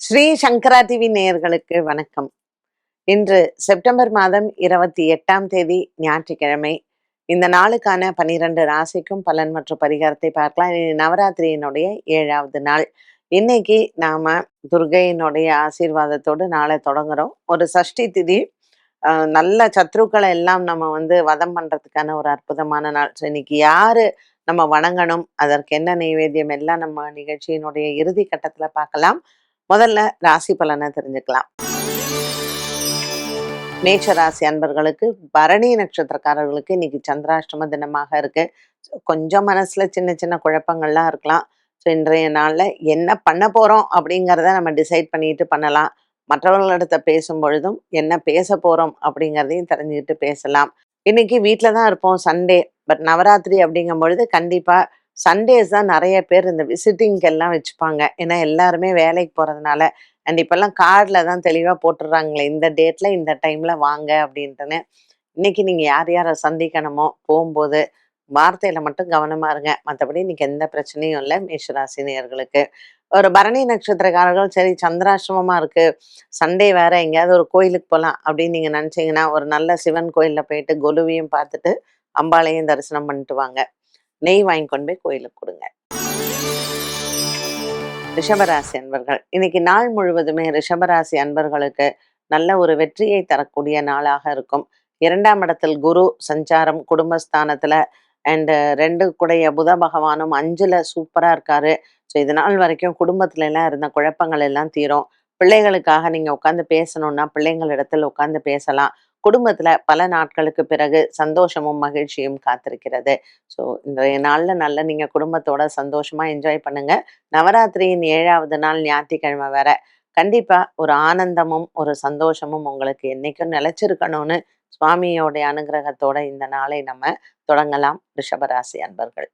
ஸ்ரீ சங்கரா TV நேயர்களுக்கு வணக்கம். இன்று செப்டம்பர் மாதம் இருபத்தி எட்டாம் தேதி ஞாயிற்றுக்கிழமை. இந்த நாளுக்கான பனிரெண்டு ராசிக்கும் பலன் மற்றும் பரிகாரத்தை பார்க்கலாம். நவராத்திரியினுடைய ஏழாவது நாள். இன்னைக்கு நாம துர்கையினுடைய ஆசீர்வாதத்தோடு நாளை தொடங்குறோம். ஒரு சஷ்டி திதி நல்ல சத்ருக்களை எல்லாம் நம்ம வந்து வதம் பண்றதுக்கான ஒரு அற்புதமான நாள். ஸோ இன்னைக்கு யாரு நம்ம வணங்கணும்? அதற்கு என்ன நைவேத்தியம்? எல்லாம் நம்ம நிகழ்ச்சியினுடைய இறுதி கட்டத்துல பார்க்கலாம். முதல்ல ராசி பலனை தெரிஞ்சுக்கலாம். மேஷ ராசி அன்பர்களுக்கு பரணி நட்சத்திரக்காரர்களுக்கு இன்னைக்கு சந்திராஷ்டம தினமாக இருக்கு. கொஞ்சம் மனசுல சின்ன சின்ன குழப்பங்கள்லாம் இருக்கலாம். ஸோ இன்றைய நாளில் என்ன பண்ண போறோம் அப்படிங்கிறத நம்ம டிசைட் பண்ணிட்டு பண்ணலாம். மற்றவர்களிடத்த பேசும் பொழுதும் என்ன பேச போறோம் அப்படிங்கிறதையும் தெரிஞ்சுக்கிட்டு பேசலாம். இன்னைக்கு வீட்டில் தான் இருப்போம் சண்டே பட் நவராத்திரி அப்படிங்கும் பொழுது கண்டிப்பாக சண்டேஸ் தான் நிறைய பேர் இந்த விசிட்டிங்கெல்லாம் வச்சுப்பாங்க. ஏன்னா எல்லாருமே வேலைக்கு போகிறதுனால அண்ட் இப்பெல்லாம் கார்டில் தான் தெளிவாக போட்டுடுறாங்களே இந்த டேட்டில் இந்த டைமில் வாங்க அப்படின்ட்டுன்னு. இன்னைக்கு நீங்கள் யார் யாரை சந்திக்கணுமோ போகும்போது வார்த்தையில் மட்டும் கவனமா இருங்க. மற்றபடி இன்னைக்கு எந்த பிரச்சனையும் இல்லை மேஷராசினியர்களுக்கு. ஒரு பரணி நட்சத்திரக்காரர்கள் சரி சந்திராசிரமமாக இருக்குது சண்டே வேறு எங்கேயாவது ஒரு கோயிலுக்கு போகலாம் அப்படின்னு நீங்கள் நினச்சிங்கன்னா ஒரு நல்ல சிவன் கோயிலில் போயிட்டு கொலுவையும் பார்த்துட்டு அம்பாளையும் தரிசனம் பண்ணிட்டு வாங்க. நெய் வாங்கி கொண்டு போய் கோயிலுக்கு கொடுங்க. ரிஷபராசி அன்பர்கள் இன்னைக்கு நாள் முழுவதுமே ரிஷபராசி அன்பர்களுக்கு நல்ல ஒரு வெற்றியை தரக்கூடிய நாளாக இருக்கும். இரண்டாம் இடத்தில் குரு சஞ்சாரம் குடும்பஸ்தானத்துல அண்ட் ரெண்டு கூடைய புத பகவானும் அஞ்சுல சூப்பரா இருக்காரு. ஸோ இது நாள் வரைக்கும் குடும்பத்துல எல்லாம் இருந்த குழப்பங்கள் எல்லாம் தீரும். பிள்ளைகளுக்காக நீங்க உட்காந்து பேசணும்னா பிள்ளைங்களிடத்தில் உட்காந்து பேசலாம். குடும்பத்துல பல நாட்களுக்கு பிறகு சந்தோஷமும் மகிழ்ச்சியும் காத்திருக்கிறது. ஸோ இன்றைய நாள்ல நல்ல நீங்க குடும்பத்தோட சந்தோஷமா என்ஜாய் பண்ணுங்க. நவராத்திரியின் ஏழாவது நாள் ஞாயிற்றுக்கிழமை வேற. கண்டிப்பா ஒரு ஆனந்தமும் ஒரு சந்தோஷமும் உங்களுக்கு என்னைக்கும் நிலைச்சிருக்கணும்னு சுவாமியோடைய அனுகிரகத்தோட இந்த நாளை நம்ம தொடங்கலாம். ரிஷபராசி அன்பர்கள்.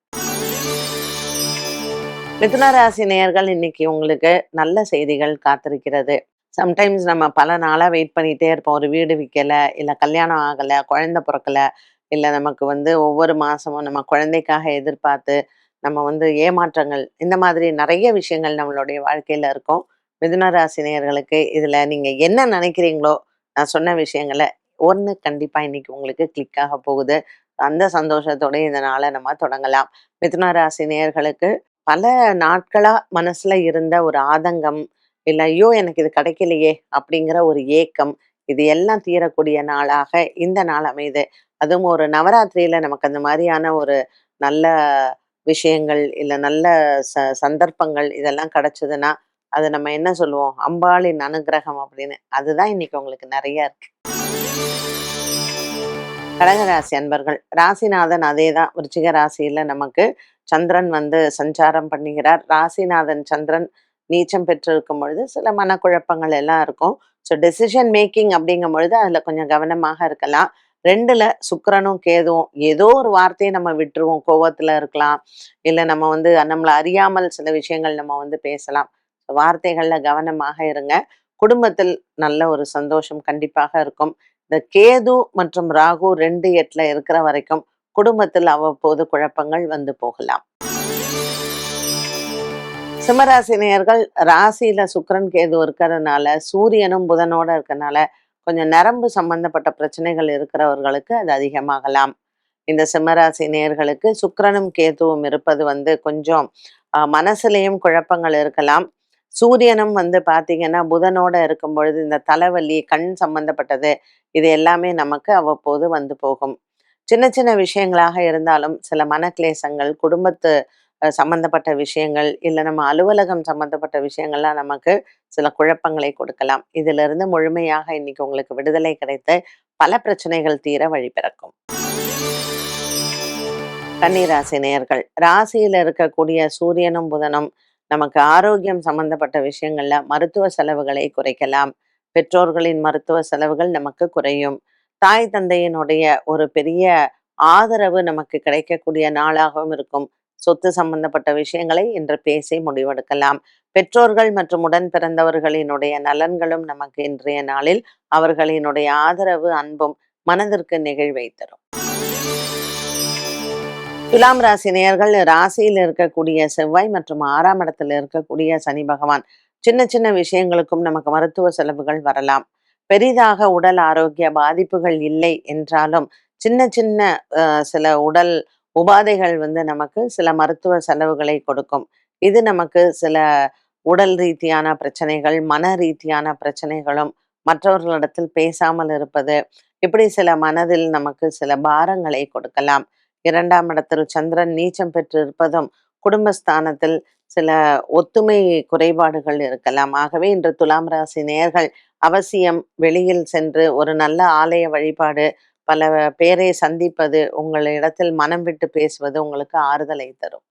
மிதுனராசி நேயர்கள் இன்னைக்கு உங்களுக்கு நல்ல செய்திகள் காத்திருக்கிறது. சம்டைம்ஸ் நம்ம பல நாளாக வெயிட் பண்ணிட்டே இருப்போம். ஒரு வீடு விற்கலை இல்லை கல்யாணம் ஆகலை குழந்தை பிறக்கல இல்லை நமக்கு வந்து ஒவ்வொரு மாதமும் நம்ம குழந்தைக்காக எதிர்பார்த்து நம்ம வந்து ஏமாற்றங்கள் இந்த மாதிரி நிறைய விஷயங்கள் நம்மளுடைய வாழ்க்கையில் இருக்கும். மிதுனராசி நேயர்களுக்கு நீங்கள் என்ன நினைக்கிறீங்களோ நான் சொன்ன விஷயங்களை ஒன்று கண்டிப்பாக இன்னைக்கு உங்களுக்கு கிளிக் ஆக போகுது. அந்த சந்தோஷத்தோட இந்த நாளை நம்ம தொடங்கலாம். மிதுன ராசி பல நாட்களா மனசுல இருந்த ஒரு ஆதங்கம் இல்ல ஐயோ எனக்கு இது கிடைக்கலையே அப்படிங்கிற ஒரு ஏக்கம் இது எல்லாம் தீரக்கூடிய நாளாக இந்த நாள் அமையுது. அதுவும் ஒரு நவராத்திரியில நமக்கு அந்த மாதிரியான ஒரு நல்ல விஷயங்கள் இல்ல நல்ல ச சந்தர்ப்பங்கள் இதெல்லாம் கிடைச்சதுன்னா அது நம்ம என்ன சொல்லுவோம்? அம்பாளின் அனுகிரகம் அப்படின்னு. அதுதான் இன்னைக்கு உங்களுக்கு நிறைய இருக்கு. கடகராசி அன்பர்கள் ராசிநாதன் அதே தான் விருச்சிக ராசியில நமக்கு சந்திரன் வந்து சஞ்சாரம் பண்ணுகிறார். ராசிநாதன் சந்திரன் நீச்சம் பெற்றிருக்கும் பொழுது சில மனக்குழப்பங்கள் எல்லாம் இருக்கும். ஸோ டெசிஷன் மேக்கிங் அப்படிங்கும் பொழுது அதில் கொஞ்சம் கவனமாக இருக்கலாம். ரெண்டுல சுக்கரனும் கேதுவும் ஏதோ ஒரு வார்த்தையை நம்ம விட்டுருவோம். கோவத்துல இருக்கலாம். இல்லை நம்ம வந்து நம்மளை அறியாமல் சில விஷயங்கள் நம்ம வந்து பேசலாம். So, வார்த்தைகள்ல கவனமாக இருங்க. குடும்பத்தில் நல்ல ஒரு சந்தோஷம் கண்டிப்பாக இருக்கும். இந்த கேது மற்றும் ராகு ரெண்டு எட்டில் இருக்கிற வரைக்கும் குடும்பத்தில் அவ்வப்போது குழப்பங்கள் வந்து போகலாம். சிம்மராசினியர்கள் ராசியில சுக்கரன் கேது இருக்கிறதுனால சூரியனும் புதனோட இருக்கறனால கொஞ்சம் நரம்பு சம்பந்தப்பட்ட பிரச்சனைகள் இருக்கிறவர்களுக்கு அது அதிகமாகலாம். இந்த சிம்மராசி நேர்களுக்கு சுக்கரனும் கேதுவும் இருப்பது வந்து கொஞ்சம் மனசுலேயும் மனசுலயும் குழப்பங்கள் இருக்கலாம். சூரியனும் வந்து பாத்தீங்கன்னா புதனோட இருக்கும் பொழுது இந்த தலைவலி கண் சம்பந்தப்பட்டது இது எல்லாமே நமக்கு அவ்வப்போது வந்து போகும். சின்ன சின்ன விஷயங்களாக இருந்தாலும் சில மனக்லேசங்கள் குடும்பத்து சம்பந்தப்பட்ட விஷயங்கள் இல்லை நம்ம அலுவலகம் சம்பந்தப்பட்ட விஷயங்கள்லாம் நமக்கு சில குழப்பங்களை கொடுக்கலாம். இதுல இருந்து முழுமையாக இன்னைக்கு உங்களுக்கு விடுதலை கிடைத்து பல பிரச்சனைகள் தீர வழி பிறக்கும். கன்னிராசி நேர்கள் ராசியில இருக்கக்கூடிய சூரியனும் புதனும் நமக்கு ஆரோக்கியம் சம்பந்தப்பட்ட விஷயங்கள்ல மருத்துவ செலவுகளை குறைக்கலாம். பெற்றோர்களின் மருத்துவ செலவுகள் நமக்கு குறையும். தாய் தந்தையினுடைய ஒரு பெரிய ஆதரவு நமக்கு கிடைக்கக்கூடிய நாளாகவும் இருக்கும். சொத்து சம்பந்தப்பட்ட விஷயங்களை இன்று பேசி முடிவெடுக்கலாம். பெற்றோர்கள் மற்றும் உடன் பிறந்தவர்களினுடைய நலன்களும் நமக்கு இன்றைய நாளில் அவர்களினுடைய ஆதரவு அன்பும் மனதிற்கு நிகழ்வை தரும். துலாம் ராசி நேயர்கள் ராசியில் இருக்கக்கூடிய செவ்வாய் மற்றும் ஆறாம் இடத்தில் இருக்கக்கூடிய சனி பகவான். சின்ன சின்ன விஷயங்களுக்கும் நமக்கு மருத்துவ செலவுகள் வரலாம். பெரிதாக உடல் ஆரோக்கிய பாதிப்புகள் இல்லை என்றாலும் சின்ன சின்ன சில உடல் உபாதைகள் வந்து நமக்கு சில மருத்துவ செலவுகளை கொடுக்கும். இது நமக்கு சில உடல் ரீதியான பிரச்சனைகள் மன ரீதியான பிரச்சனைகளும் மற்றவர்களிடத்தில் பேசாமல் இருப்பது இப்படி சில மனதில் நமக்கு சில பாரங்களை கொடுக்கலாம். இரண்டாம் இடத்தில் சந்திரன் நீச்சம் பெற்று இருப்பதும் குடும்பஸ்தானத்தில் சில ஒத்துமை குறைபாடுகள் இருக்கலாம். ஆகவே இன்று துலாம் ராசி நேர்கள் அவசியம் வெளியில் சென்று ஒரு நல்ல ஆலய வழிபாடு பல பேரை சந்திப்பது உங்களிடத்தில் மனம் விட்டு பேசுவது உங்களுக்கு ஆறுதலை தரும்.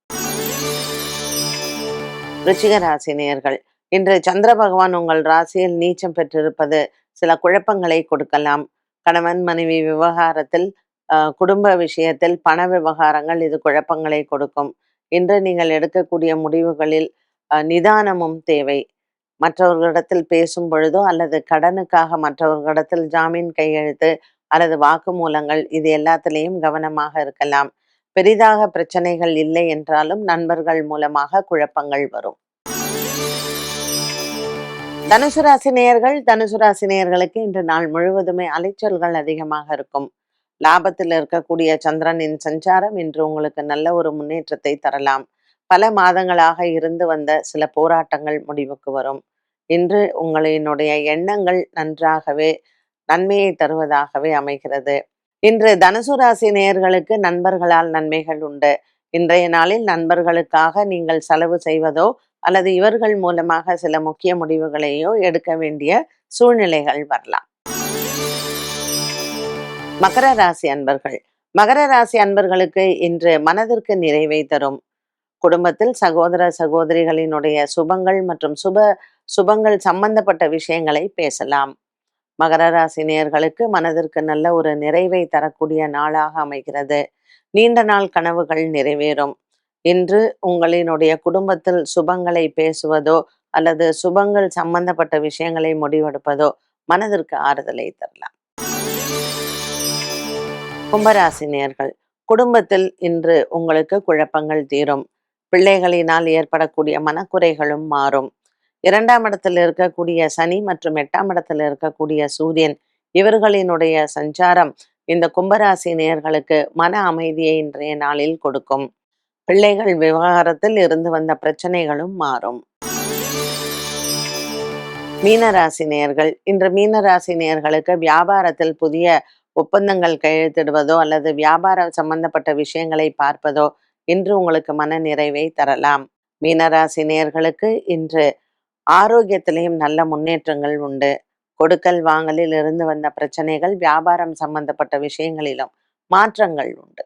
ருச்சிக ராசி நேர்கள் இன்று சந்திர பகவான் உங்கள் ராசியில் நீச்சம் பெற்றிருப்பது சில குழப்பங்களை கொடுக்கலாம். கணவன் மனைவி விவகாரத்தில் குடும்ப விஷயத்தில் பண விவகாரங்கள் இது குழப்பங்களை கொடுக்கும். இன்று நீங்கள் எடுக்கக்கூடிய முடிவுகளில் நிதானமும் தேவை. மற்றவர்களிடத்தில் பேசும் பொழுதோ அல்லது கடனுக்காக மற்றவர்களிடத்தில் ஜாமீன் கையெழுத்து அல்லது வாக்குமூலங்கள் இது எல்லாத்திலையும் கவனமாக இருக்கலாம். பெரிதாக பிரச்சனைகள் இல்லை என்றாலும் நண்பர்கள் மூலமாக குழப்பங்கள் வரும். தனுசு ராசி நேயர்கள் தனுசு ராசி நேயர்களுக்கு இன்று நாள் முழுவதுமே அலைச்சல்கள் அதிகமாக இருக்கும். லாபத்தில் இருக்கக்கூடிய சந்திரனின் சஞ்சாரம் இன்று உங்களுக்கு நல்ல ஒரு முன்னேற்றத்தை தரலாம். பல மாதங்களாக இருந்து வந்த சில போராட்டங்கள் முடிவுக்கு வரும். இன்று உங்களினுடைய எண்ணங்கள் நன்றாகவே நன்மையை தருவதாகவே அமைகிறது. இன்று தனுசு ராசி நேயர்களுக்கு நண்பர்களால் நன்மைகள் உண்டு. இன்றைய நாளில் நண்பர்களுக்காக நீங்கள் செலவு செய்வதோ அல்லது இவர்கள் மூலமாக சில முக்கிய முடிவுகளையோ எடுக்க வேண்டிய சூழ்நிலைகள் வரலாம். மகர ராசி அன்பர்கள். மகர ராசி அன்பர்களுக்கு இன்று மனதிற்கு நிறைவை தரும். குடும்பத்தில் சகோதர சகோதரிகளினுடைய சுபங்கள் மற்றும் சுப சுபங்கள் சம்பந்தப்பட்ட விஷயங்களை பேசலாம். மகர ராசி நேர்களுக்கு மனதிற்கு நல்ல ஒரு நிறைவை தரக்கூடிய நாளாக அமைகிறது. நீண்ட நாள் கனவுகள் நிறைவேறும். இன்று உங்களினுடைய குடும்பத்தில் சுபங்களை பேசுவதோ அல்லது சுபங்கள் சம்பந்தப்பட்ட விஷயங்களை முடிவெடுப்பதோ மனதிற்கு ஆறுதலை தரலாம். கும்பராசினியர்கள் குடும்பத்தில் இன்று உங்களுக்கு குழப்பங்கள் தீரும். பிள்ளைகளினால் ஏற்படக்கூடிய மனக்குறைகளும் மாறும். இரண்டாம் இடத்தில் இருக்கக்கூடிய சனி மற்றும் எட்டாம் இடத்தில் இருக்கக்கூடிய சூரியன் இவர்களினுடைய சஞ்சாரம் இந்த கும்பராசி நேர்களுக்கு மன அமைதியை இன்றைய நாளில் கொடுக்கும். பிள்ளைகள் விவகாரத்தில் இருந்து வந்த பிரச்சனைகளும் மாறும். மீனராசி நேர்கள் இன்று மீனராசி நேர்களுக்கு வியாபாரத்தில் புதிய ஒப்பந்தங்கள் கையெழுத்திடுவதோ அல்லது வியாபாரம் சம்பந்தப்பட்ட விஷயங்களை பார்ப்பதோ இன்று உங்களுக்கு மன நிறைவை தரலாம். மீனராசி நேர்களுக்கு இன்று ஆரோக்கியத்திலையும் நல்ல முன்னேற்றங்கள் உண்டு. கொடுக்கல் வாங்கலில் இருந்து வந்த பிரச்சனைகள் வியாபாரம் சம்பந்தப்பட்ட விஷயங்களிலும் மாற்றங்கள் உண்டு.